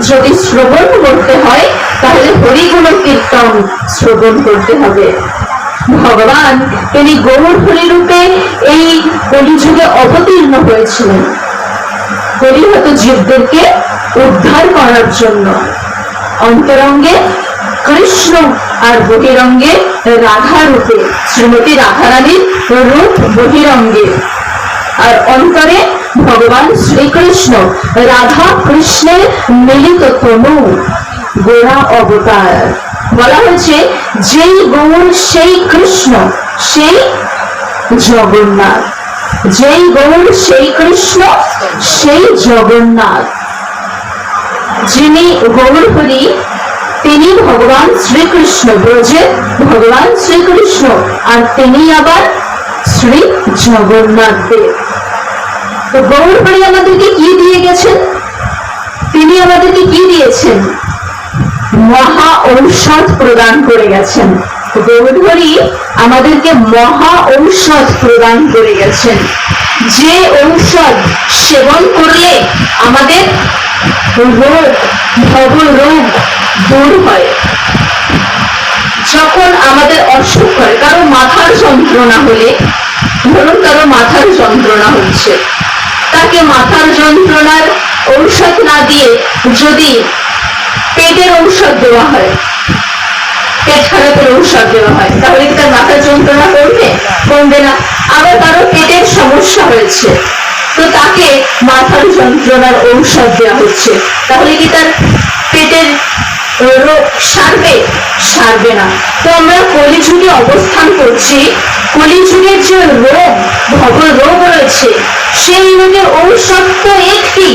যদি শ্রবণ করতে হয়, তাহলে হরিগুণ কীর্তন শ্রবণ করতে হবে। ভগবান তিনি গৌর হরি রূপে এই কলিযুগে অবতীর্ণ হয়েছিলেন। পরিহত জীবদেরকে উদ্ধার করার জন্য। অন্তরঙ্গে কৃষ্ণ আর বহিরঙ্গে রাধা রূপে, শ্রীমতী রাধারানীর রূপ বহিরঙ্গে। আর অন্তরে ভগবান শ্রীকৃষ্ণ রাধা কৃষ্ণের মিলিত তনু গোড়া অবতার। বলা হয়েছে, যেই গৌর, সেই কৃষ্ণ, সেই জগন্নাথ। যেই গৌর, সেই কৃষ্ণ, সেই জগন্নাথ। যিনি গৌর হরি তিনি ভগবান শ্রীকৃষ্ণ ব্রজের ভগবান শ্রীকৃষ্ণ, আর তিনি আবার শ্রী জগন্নাথ দেব। তো গৌর আমাদেরকে কি দিয়ে গেছেন? তিনি আমাদেরকে কি দিয়েছেন? মহা ঔষধ প্রদান করে গেছেন। গৌরহরি আমাদেরকে মহা ঔষধ প্রদান করে গেছেন। যে ঔষধ সেবন করলে আমাদের রোগ ভব রোগ দূর হয়। যখন আমাদের অসুখ হয়, কারও মাথার যন্ত্রণা হলে, ধরুন কারও মাথার যন্ত্রণা হচ্ছে তাকে মাথার যন্ত্রণার ঔষধ না দিয়ে যদি পেটের ঔষধ দেওয়া হয়, পেট খারাপের ঔষধ দেওয়া হয়, তাহলে কি তার মাথার যন্ত্রণা করবে কমবে না। আবার কারও পেটের সমস্যা হয়েছে, তো তাকে মাথার যন্ত্রণার ঔষধ দেওয়া হচ্ছে। তাহলে কি তার পেটের রোগ সারবে সারবে না। তো আমরা কলিযুগে অবস্থান করছি। কলিযুগের যে রোগ ভব রোগ রয়েছে, সেই রোগের ঔষধ তো একটি।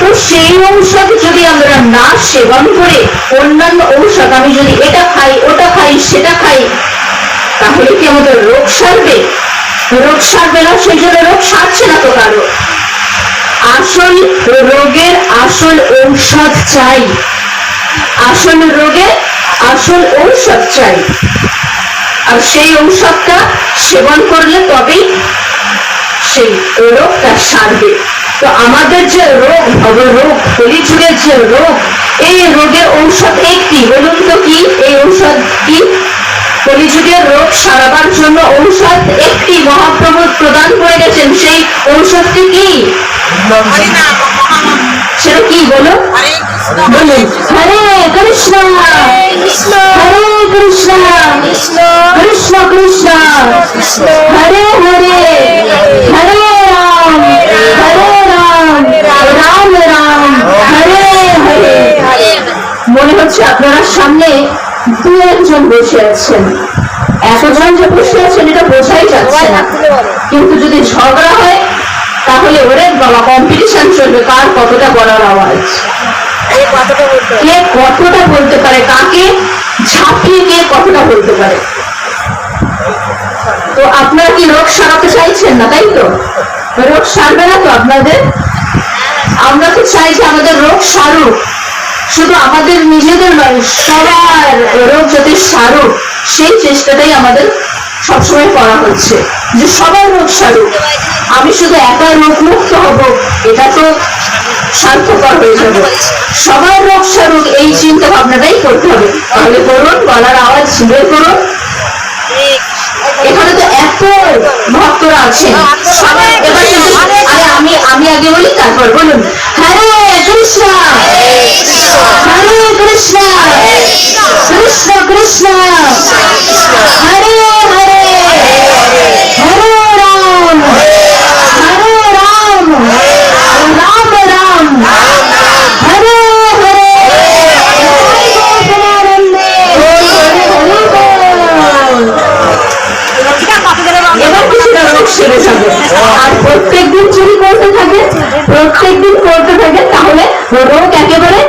তো সেই ঔষধ যদি আমরা না সেবন করে, অন্যান্য ঔষধ আমি যদি এটা খাই, ওটা খাই, সেটা খাই, তাহলে কি আমাদের রোগ সারবে? রোগ সারবে না, সেই জন্য রোগ সারছে না তো কারও। আসল রোগের আসল ঔষধ চাই। আসল রোগে আসল ঔষধ চাই। আর সেই ঔষধটা সেবন করলে তবেই সেই রোগটা সারবে। তো আমাদের যে রোগ ভব রোগ কলিযুগের যে রোগ এই রোগের ঔষধ একটি বলুন তো কি? এই ঔষধ কি? কলিযুগের রোগ সারাবার জন্য ঔষধ একটি মহাপ্রভু প্রদান করে গেছেন। সেই ঔষধটি কি? সেটা কি বলো? বলুন হরে কৃষ্ণ। হরে কৃষ্ণ। কৃষ্ণ কৃষ্ণ। হরে হরে। হরে রাম। হরে রাম। রাম রাম। হরে হরে। মনে হচ্ছে আপনারা সামনে দু একজন বসে আছেন। এতজন যে বসে আছেন, এটা বোঝাই যাচ্ছে না। কিন্তু যদি ঝগড়া হয়, তাহলে ওরে বাবা কম্পিটিশন চলবে, কার কতটা বলার আওয়াজ। কে কতটা বলতে পারে? কাকে ঝাঁপিয়ে কে কতটা বলতে পারে? তো আপনারা কি রোগ সারাতে চাইছেন না, তাই তো? রোগ সারবে না তো আপনাদের? আমরা তো চাই যে আমাদের রোগ সারুক। শুধু আমাদের নিজেদের নয়, সবার রোগ যাতে সারুক, সেই চেষ্টাটাই আমাদের সবসময় করা হচ্ছে, যে সবার রোগ সারুক। আমি শুধু একা রোগ মুক্ত হব, এটা তো স্বার্থপর হয়ে যাবে। সবার রোগ সারুক, এই চিন্তা ভাবনাটাই করতে হবে। তাহলে করুন, গলার আওয়াজ বের করুন। এখানে তো এত ভক্তরা আছেন আমি আমি আগে বলি, তারপর বলুন। হরে কৃষ্ণ! হরে কৃষ্ণ! কৃষ্ণ কৃষ্ণ! হরে রাম হরে রাম রাম রাম হরে হরে সনাতনে এবার কিছুটা রোগ সেরে যাবে আর প্রত্যেকদিন চুরি করতে থাকে, প্রত্যেকদিন করতে থাকে, তাহলে রোগ একেবারে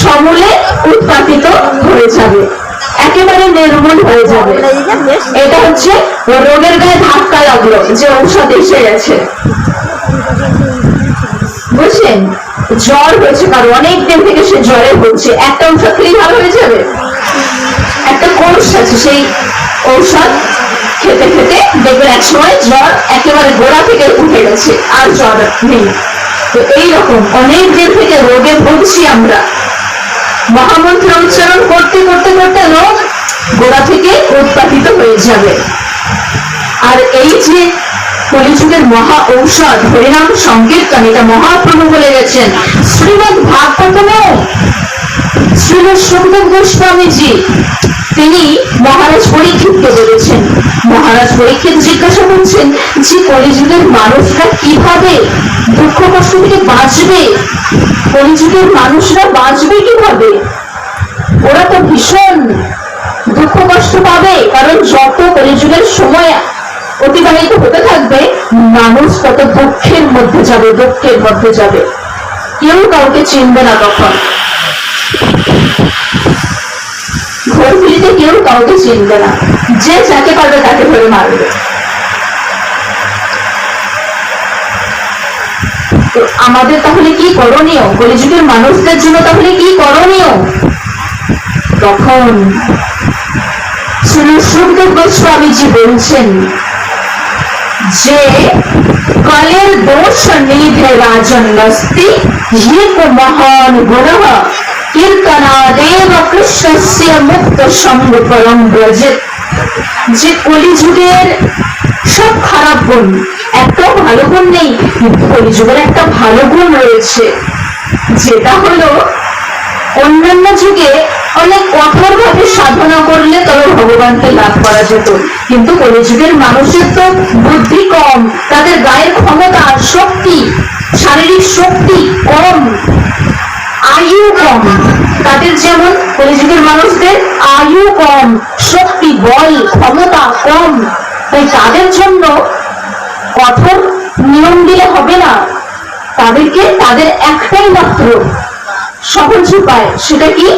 সমূলে উৎপাদিত হয়ে যাবে। একেবারে নির্মূল হয়ে যাবে। এটা হচ্ছে রোগের গায়ে ধাক্কা লাগল, যে ঔষধ এসে গেছে। বুঝছেন জ্বর হয়েছে কারও অনেক দিন থেকে সে জ্বরে হচ্ছে একটা ঔষধ খেলেই ভালো হয়ে যাবে? একটা কোর্স আছে, সেই ঔষধ খেতে খেতে দেখবেন, এক সময় জ্বর একেবারে গোড়া থেকে উঠে গেছে, আর জ্বর নেই। তো এইরকম অনেক দিন থেকে রোগে ভুগছি আমরা। মহামন্ত্র উচ্চারণ করতে করতে করতে রোগ গোড়া থেকে উৎপাদিত হয়ে যাবে। আর এই যে কলিযুগের মহা ঔষধ, হরিনাম সংকীর্তন, এটা মহাপ্রভু বলে গেছেন। শ্রীমদ ভাগবতমেও শ্রীল সুখদেব গোস্বামীজি তিনি মহারাজ পরীক্ষিতকে বলেছেন। মহারাজ পরীক্ষিত জিজ্ঞাসা করছেন যে, কলিযুগের মানুষরা কীভাবে দুঃখ কষ্ট থেকে বাঁচবে? কলিযুগের মানুষরা বাঁচবে কীভাবে? ওরা তো ভীষণ দুঃখ কষ্ট পাবে, কারণ যত কলিযুগের সময় অতিবাহিত হতে থাকবে, মানুষ তত দুঃখের মধ্যে যাবে, দুঃখের মধ্যে যাবে। কেউ কাউকে চিনবে না তখন। ঘরগুলিতে কেউ কাউকে চিনবে না। যে যাকে পারবে তাকে ধরে মারবে। আমাদের তাহলে কি করণীয়? কলিযুগের মানুষদের জন্য তাহলে কি করণীয়? তখন শ্রী সুখদেব গোস্বামীজি বলছেন, যে কলের দোষ নিধে রাজন্নস্তি এক মহান গুণ কীর্তনাদেব কৃষ্ণস্য মুক্ত সঙ্গ পরম যে কলিযুগের সব খারাপ গুণ, একটাও ভালো গুণ নেই, কিন্তু কলিযুগের একটা ভালো গুণ রয়েছে। যেটা হলো, অন্যান্য যুগে অনেক কঠোর ভাবে সাধনা করলে তবে ভগবানকে লাভ করা যেত। কিন্তু কলিযুগের মানুষের তো বুদ্ধি কম, তাদের গায়ের ক্ষমতা, শক্তি, শারীরিক শক্তি কম। আয়ু কম তাদের যেমন কলিযুগের মানুষদের আয়ু কম শক্তি বল ক্ষমতা কম তাই তাদের জন্য কঠোর নিয়ম দিলে হবে না তাদেরকে তাদের একটাই মাত্র সহজ উপায় সেটা কি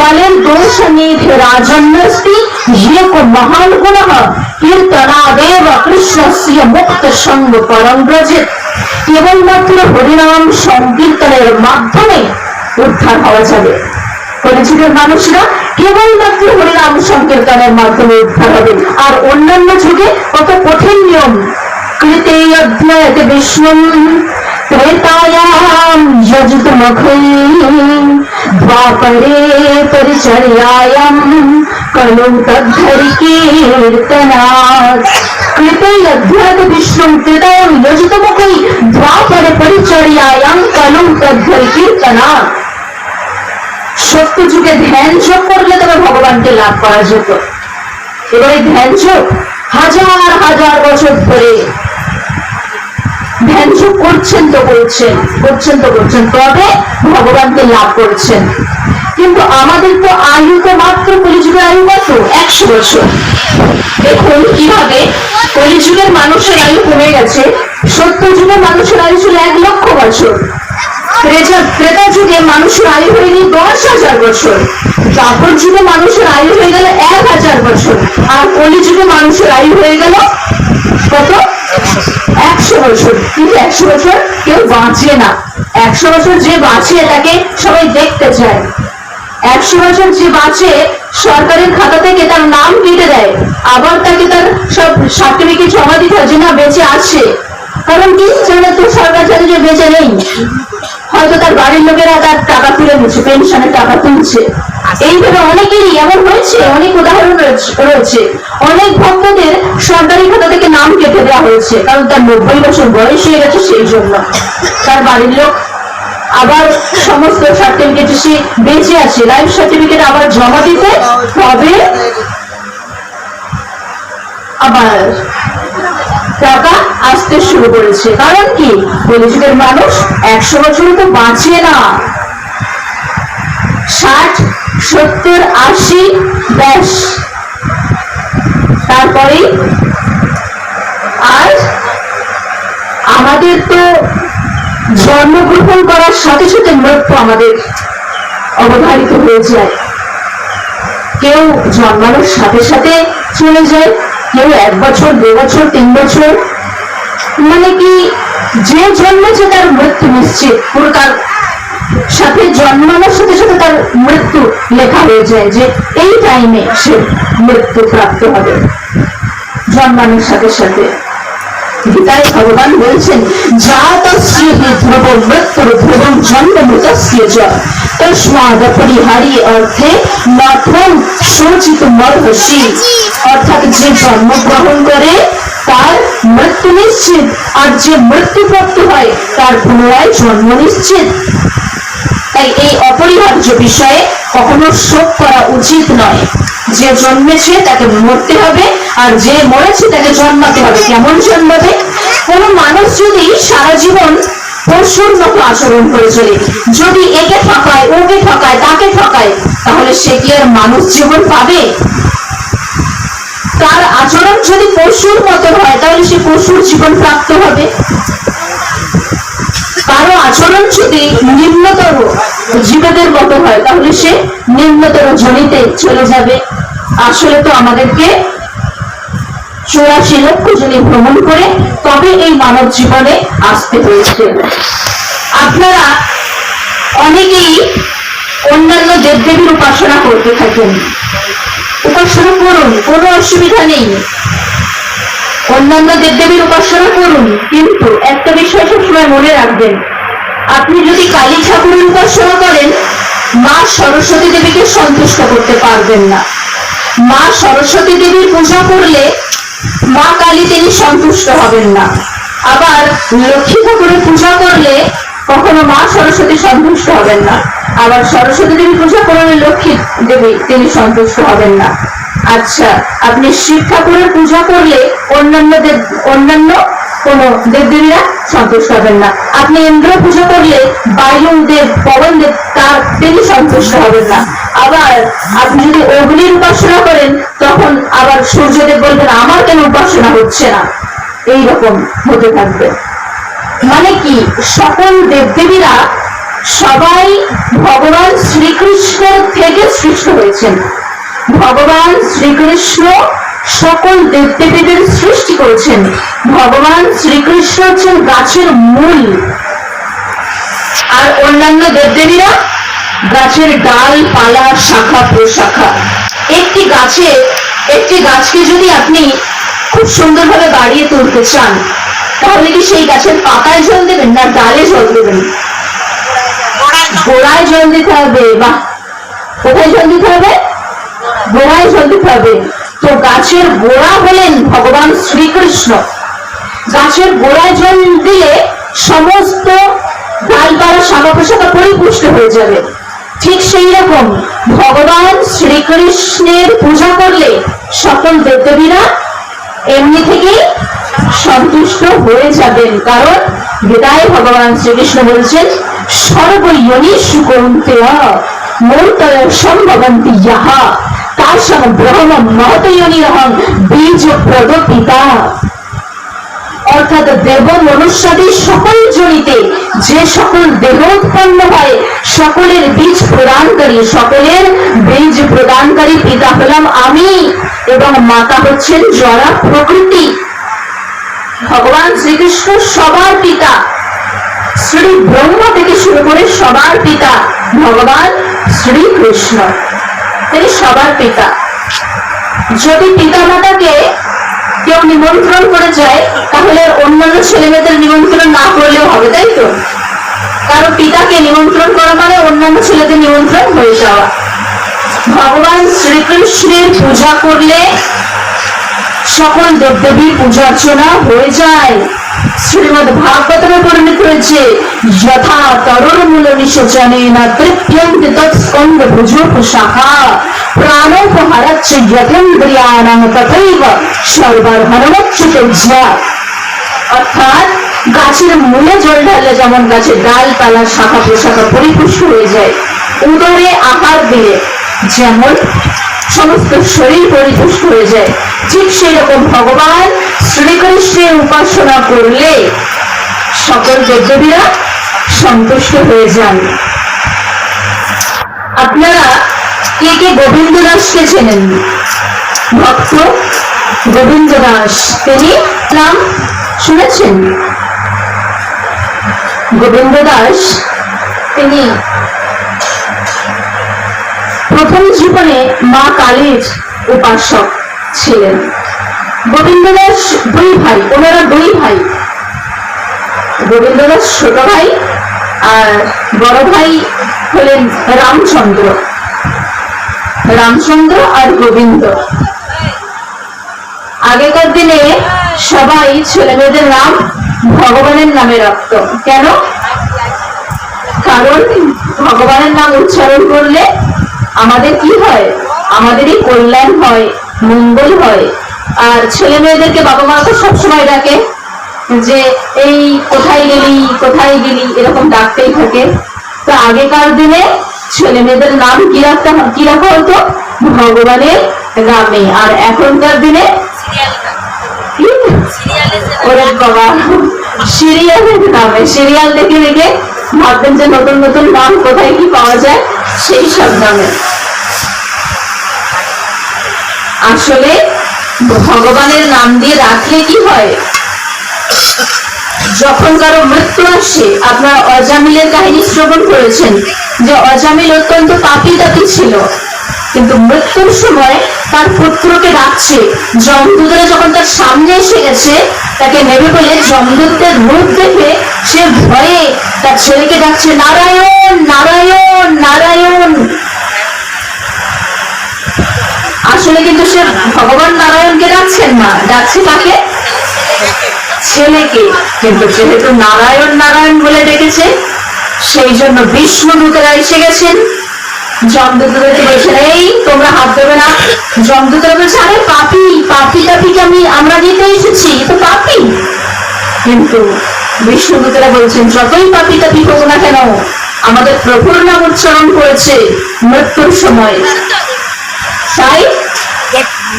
কালের দোষ নিধে রাজন্যস্তি ये को महान गुण कीर्तनादेव कृष्णस्य মুক্ত সঙ্গ পরম ব্রজেত কেবলমাত্র হরিনাম সংকীর্তনের মাধ্যমে উদ্ধার হওয়া যাবে। পরিচিতের মানুষরা কেবলমাত্র হরিনাম সংকীর্তনের মাধ্যমে উদ্ধার হবে। আর অন্যান্য যুগে কত কঠিন নিয়ম কৃতে অধ্যায় বিষ্ণু ত্রেতায়াম যজতমখৈ द्वापरे परिचर्यायां कलौ तद्धरि कीर्तनात् कृते यद्यद् विष्णुं कृतं योजितमुखै द्वापरे परिचर्यायां कलौ तद्धरि कीर्तनात् সত্য যুগে ধ্যান যোগ করলে তবে ভগবানকে লাভ করা যেত এবারে ধ্যান যোগ হাজার হাজার বছর ধরে যোগ করছেন তো করছেন করছেন তো করছেন তবে ভগবানকে লাভ করছেন। কিন্তু আমাদের তো আয়ু তো মাত্র কলিযুগের আয়ু কত? একশো বছর। দেখুন, কীভাবে কলিযুগের মানুষের আয়ু কমে গেছে সত্য যুগের মানুষের আয়ু ছিল এক লক্ষ বছর। ত্রেতা যুগে মানুষের আয়ু হয়ে গেল দশ হাজার বছর। দ্বাপর যুগে মানুষের আয়ু হয়ে গেল এক হাজার বছর। আর কলিযুগে মানুষের আয়ু হয়ে গেল কত? একশো বছর, কিন্তু একশো বছর কেউ বাঁচে না। একশো বছর যে বাঁচে তাকে সবাই দেখতে চায়। একশো বছর যে বাঁচে সরকারের খাতা থেকে তার নাম কেটে দেয়। আবার তাকে তার সব সার্টিফিকেট জমা দিতে হয় যে না, বেঁচে আছে। কারণ কি? জানে তো, সরকার জানে যে বেঁচে নেই। হয়তো তার বাড়ির লোকেরা তার টাকা তুলে নিচ্ছে, পেনশনের টাকা তুলছে। এইভাবে অনেকেরই এমন হয়েছে, অনেক উদাহরণ রয়েছে- অনেক ভক্তদের সরকারি খাতা থেকে নাম কেটে দেওয়া হয়েছে, কারণ তার নব্বই বছর বয়স হয়ে গেছে সেই জন্য। তার বাড়ির লোক আবার সমস্ত সার্টিফিকেট সে বেঁচে আছে। লাইফ সার্টিফিকেট আবার জমা দিতে হবে। আবার টাকা আসতে শুরু করেছে। কারণ কি? কলিযুগের মানুষ একশো বছরে তো বাঁচে না। ষাট সত্তর আশি ব্যাস। তারপরে আর আমাদের তো জন্মগ্রহণ করার সাথে সাথে মৃত্যু আমাদের অবধারিত হয়ে যায়। কেউ জন্মানোর সাথে সাথে চলে যায়, কেউ এক বছর, দু বছর, তিন বছর। মানে কি, যে জন্মেছে তার মৃত্যু নিশ্চিত। পুরো তার সাথে জন্মানোর সাথে সাথে তার মৃত্যু লেখা হয়ে যায় যে এই টাইমে সে মৃত্যু প্রাপ্ত হবে। জন্মানোর সাথে সাথে গীতায় ভগবান বলছেন ধ্রুব মৃত্যুর জন্ম মৃতস্য পরিহারি অর্থে মর্হসী। অর্থাৎ যে জন্মগ্রহণ করে, তার মৃত্যু নিশ্চিত। আর যে মৃত্যুপ্রাপ্ত হয়, তার পুনরায় জন্ম নিশ্চিত। তাই এই অপরিহার্য বিষয়ে কখনো শোক করা উচিত নয়। যে জন্মেছে তাকে মরতে হবে, আর যে মরেছে তাকে জন্মাতে হবে। কেমন জন্মাবে? কোনো মানুষ যদি সারা জীবন পশুর মতো আচরণ করে চলে, যদি একে ঠকায়, ওকে ঠকায়, তাকে ঠকায়, তাহলে সে কি আর মানুষ জীবন পাবে? তার আচরণ যদি পশুর মতো হয়, তাহলে সে পশুর জীবন প্রাপ্ত হবে। কারও আচরণ যদি নিম্নতর জীবেদের মতো হয়, তাহলে সে নিম্নতর জনিতে চলে যাবে। আসলে তো আমাদেরকে চুরাশি লক্ষ জনে ভ্রমণ করে তবে এই মানব জীবনে আসতে হয়েছে। আপনারা অনেকেই অন্যান্য দেবদেবীর উপাসনা করতে থাকেন। উপাসনা করুন, কোনো অসুবিধা নেই। অন্যান্য দেবদেবীর উপাসনা করুন, কিন্তু একটা বিষয় সবসময় মনে রাখবেন আপনি যদি কালী ঠাকুরের উপাসনা করেন, মা সরস্বতী দেবীকে সন্তুষ্ট করতে পারবেন না। মা সরস্বতী দেবীর পূজা করলে মা কালী তিনি সন্তুষ্ট হবেন না। আবার লক্ষ্মী ঠাকুরের পূজা করলে কখনো মা সরস্বতী সন্তুষ্ট হবেন না। আবার সরস্বতী দেবী পূজা করলে লক্ষ্মী দেবী তিনি সন্তুষ্ট হবেন না। আচ্ছা আপনি শিব ঠাকুরের পূজা করলে অন্যান্য দেব অন্যান্য কোন দেবদেবীরা সন্তুষ্ট হবেন না। আপনি ইন্দ্র পূজা করলে বায়ু দেব পবন দেব তার তিনি সন্তুষ্ট হবেন না। আবার আপনি যদি অগ্নির উপাসনা করেন, তখন আবার সূর্যদেব বলবেন, আমার কেন উপাসনা হচ্ছে না? এইরকম হতে থাকবে। মানে কি? সকল দেবদেবীরা সবাই ভগবান শ্রীকৃষ্ণের থেকে সৃষ্ট হয়েছেন। ভগবান শ্রীকৃষ্ণ সকল দেবদেবীদের সৃষ্টি করেছেন। ভগবান শ্রীকৃষ্ণ হচ্ছেন গাছের মূল। আর অন্যান্য দেবদেবীরা? গাছের ডাল, পালা, শাখা, প্রশাখা। একটি গাছে, একটি গাছকে যদি আপনি খুব সুন্দরভাবে বাড়িয়ে তুলতে চান, তাহলে কি সেই গাছের পাতায় জল দেবেন না ডালে জল দেবেন? গোড়ায় জল দিতে হবে বা কোথায় জল দিতে হবে? গোড়ায় জল দিতে হবে। তো গাছের গোড়া হলেন ভগবান শ্রীকৃষ্ণ। গাছের গোড়ায় জল দিলে সমস্ত ডালপালা শাখা প্রশাখা পরিপুষ্ট হয়ে যাবে। ঠিক সেই রকম ভগবান শ্রীকৃষ্ণের পূজা করলে সকল দেবদেবীরা এমনি থেকেই সন্তুষ্ট হয়ে যাবেন। কারণ গীতায় ভগবান শ্রীকৃষ্ণ বলছেন, সর্বয়নি সুকন্তেয় মূর্তয় সম্ভবন্তি যাহা তার ব্রহ্ম মহতয়নিরহং বীজ প্রদ অর্থাৎ দেব মনুষ্যাদি সকল জড়িতে যে সকল দেহ উৎপন্ন হয়, সকলের বীজ প্রদানকারী, সকলের বীজ প্রদানকারী পিতা হলাম আমি এবং মাতা হচ্ছেন জরা প্রকৃতি। ভগবান শ্রীকৃষ্ণ সবার পিতা। শ্রী ব্রহ্ম থেকে শুরু করে সবার পিতা ভগবান শ্রীকৃষ্ণ। তিনি সবার পিতা। যদি পিতা মাতাকে কেউ নিমন্ত্রণ করে যায়, তাহলে অন্যান্য ছেলে মেয়েদের নিমন্ত্রণ না করলেও হবে, তাই তো? কারণ পিতাকে নিমন্ত্রণ করা মানে অন্যান্য ছেলেদের নিমন্ত্রণ হয়ে যাওয়া। ভগবান শ্রীকৃষ্ণের পূজা করলে সকল দেবদেবীর পূজা অর্চনা হয়ে যায়। শ্রীমদ ভাগবতমে হয়েছে যথা তরুণ মূল নিষেচনে না তৃপ্যন্তি তৎস্কন্দ শাখা অর্থাৎ গাছের মূলে জল ঢাললে যেমন গাছের ডালপালা, শাখা প্রশাখা পরিপুষ্ট হয়ে যায়, উদরে আহার দিলে যেমন সমস্ত শরীর পরিপুষ্ট হয়ে যায়। ঠিক সেই রকম ভগবান শ্রীকৃষ্ণের উপাসনা করলে সকল দেবদেবীরা সন্তুষ্ট হয়ে যান। আপনারা কে কে গোবিন্দ দাসকে চেনেন? ভক্ত গোবিন্দ দাস তিনি নাম শুনেছেন? গোবিন্দ দাস তিনি প্রথম জীবনে মা কালীর উপাসক ছিলেন। গোবিন্দদাস দুই ভাই, ওনারা দুই ভাই। গোবিন্দদাস ছোট ভাই আর বড় ভাই হলেন রামচন্দ্র। রামচন্দ্র আর গোবিন্দ। আগেকার দিনে সবাই ছেলে মেয়েদের নাম ভগবানের নামে রাখত। কেন? কারণ ভগবানের নাম উচ্চারণ করলে আমাদের কি হয়? আমাদেরই কল্যাণ হয়, মঙ্গল হয়। আর ছেলে মেয়েদেরকে বাবা মা তো সবসময় ডাকে যে, এই, কোথায় গেলি? কোথায় গেলি? এরকম ডাকতেই থাকে। তো আগেকার দিনে ছেলে মেয়েদের নাম কি রাখতে হ- কি রাখা হতো? ভগবানের নামে। আর এখনকার দিনে? ওরে বাবা, সিরিয়ালের নামে। সিরিয়াল দেখে দেখে ভাববেন যে নতুন নতুন নাম কোথায় কি পাওয়া যায়, সেই সব নামে। আসলে ভগবানের নাম দিয়ে রাখলে কি হয়? যখন কারও মৃত্যু আসে, আপনারা অজামিলের কাহিনী শ্রবণ করেছেন যে অজামিল অত্যন্ত পাপি তাপি ছিল। কিন্তু মৃত্যুর সময় তার পুত্রকে ডাকছে। যমদূতরা যখন তার সামনে এসে গেছে, তাকে নেবে বলে যমদূতের রূপ দেখে সে ভয়ে তার ছেলেকে ডাকছে, নারায়ণ নারায়ণ নারায়ণ। আসলে কিন্তু সে ভগবান নারায়ণকে ডাকছেন না ডাকছে কাকে? ছেলেকে। কিন্তু যেহেতু নারায়ণ নারায়ণ বলে ডেকেছে সেই জন্য বিষ্ণুদূতেরা এসে গেছেন। জমদূতদেরকে বলছেন এই তোমরা হাত দেবে না। জমদূতরা বলছে আরে পাপি পাপি টাপিকে আমি আমরা নিতে এসেছি? তো পাপি। কিন্তু বিষ্ণুদূতেরা বলছেন যতই পাপি টাপি হোক না কেন আমাদের প্রভুর নাম উচ্চারণ করেছে মৃত্যুর সময়। তাই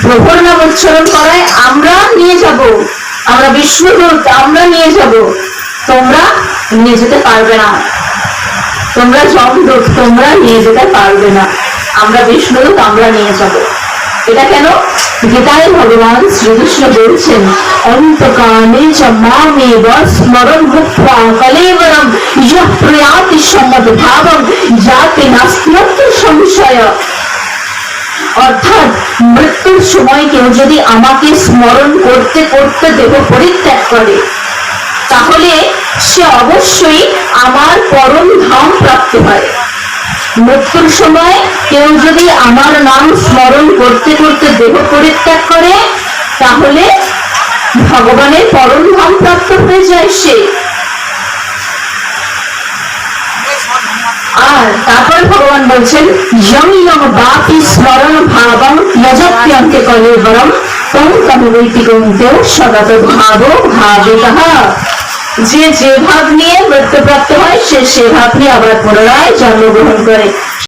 প্রভুর উচ্চারণ করায় আমরা নিয়ে যাব। আমরা বিষ্ণুদূত আমরা নিয়ে যাব। তোমরা নিয়ে যেতে পারবে না। তোমরা যমদূত তোমরা নিয়ে যেতে পারবে না। আমরা বিষ্ণুদূত আমরা নিয়ে যাব। এটা কেন? গীতায় ভগবান শ্রীকৃষ্ণ বলছেন, অন্তকালে চ মামেব স্মরণ ভুক্ত্বা কলেবরম, ইহ প্রয়াতি সম্মত ভাবম, যাতে নাস্ত্যত্র সংশয় অর্থাৎ মৃত্যুর সময় কেউ যদি আমাকে স্মরণ করতে করতে দেহ পরিত্যাগ করে, তাহলে সে অবশ্যই আমার পরম ধাম প্রাপ্ত হয়। মৃত্যুর সময় কেউ যদি আমার নাম স্মরণ করতে করতে দেহ পরিত্যাগ করে, তাহলে ভগবানের পরম ধাম প্রাপ্ত হয়ে যায় সে। আর তারপরে ভগবান বলছেন ইয়ং ইয়ং বাপি স্মরণ ভাবম যজপ্যন্তে কলেবরম তম তমবৈতি গন্তেও সদাত ভাব ভাবে তাহা যে যে ভাব নিয়ে মৃত্যুপ্রাপ্ত হয়, সে সে ভাব আবার পুনরায় জন্মগ্রহণ করে।